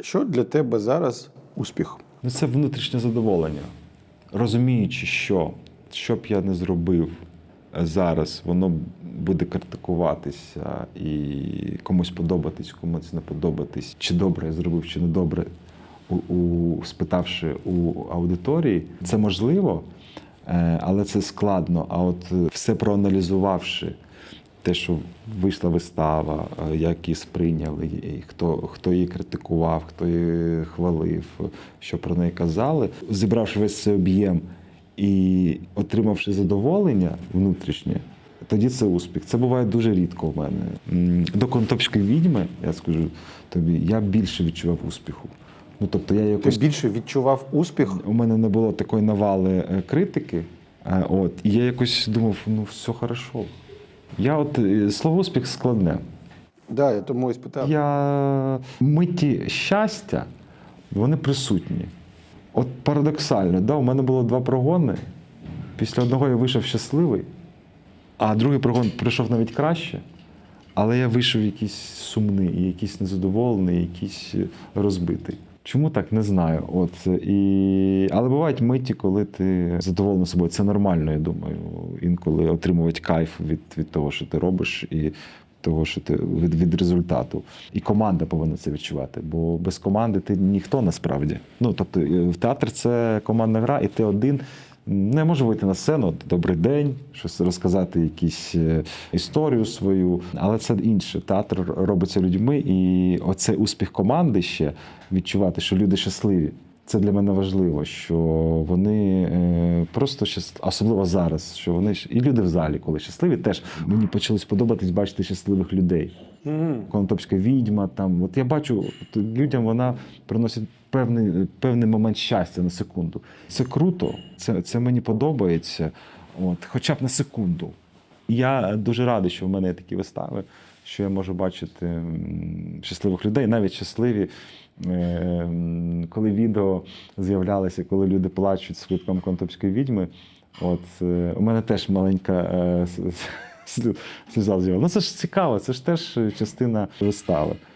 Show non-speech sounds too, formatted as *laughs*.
Що для тебе зараз успіх? Ну, це внутрішнє задоволення. Розуміючи, що що б я не зробив е, зараз, воно буде критикуватися і комусь подобатись, комусь не подобатись, чи добре я зробив, чи не добре, у, у, спитавши у аудиторії, це можливо, е, але це складно. А от е, все проаналізувавши, те, що вийшла вистава, е, як її сприйняли, і хто, хто її критикував, хто її хвалив, що про неї казали, зібравши весь цей об'єм і отримавши задоволення внутрішнє, тоді це успіх. Це буває дуже рідко в мене. До контопської відьми, я скажу тобі, я більше відчував успіху. Ну, тобто я Ти більше відчував успіх? у мене не було такої навали е, критики. е, От, і я якось думав, ну все хорошо. Я от е, слово успіх складне. Да, я тому і спитав. Я миті щастя, вони присутні. От парадоксально, да, у мене було два прогони. Після одного я вийшов щасливий, а другий прогон пройшов навіть краще. Але я вийшов якийсь сумний, якийсь незадоволений, якийсь е, розбитий. Чому так, не знаю. От, і... Але бувають миті, коли ти задоволений собою. Це нормально, я думаю. Інколи отримувати кайф від, від того, що ти робиш, і того, що ти від, від результату. І команда повинна це відчувати. Бо без команди ти ніхто насправді. Ну, тобто, е, в театр це командна гра, і ти один не можу вийти на сцену, добрий день, щось розказати, якусь е, історію свою, але це інше. Театр робиться людьми, і оцей успіх команди ще відчувати, що люди щасливі. Це для мене важливо, що вони е, просто щас, особливо зараз, що вони і люди в залі, коли щасливі, теж мені почали сподобатись бачити щасливих людей. Конотопська відьма. Там от я бачу, людям вона приносить певний, певний момент щастя на секунду. Це круто, це, це мені подобається. От, хоча б на секунду. Я дуже радий, що в мене є такі вистави, що я можу бачити щасливих людей, навіть щасливі. е, Коли відео з'являлися, коли люди плачуть з квитком Контопської відьми, от е, у мене теж маленька е, *laughs* сльоза з'явилася. Ну це ж цікаво, це ж теж частина вистави.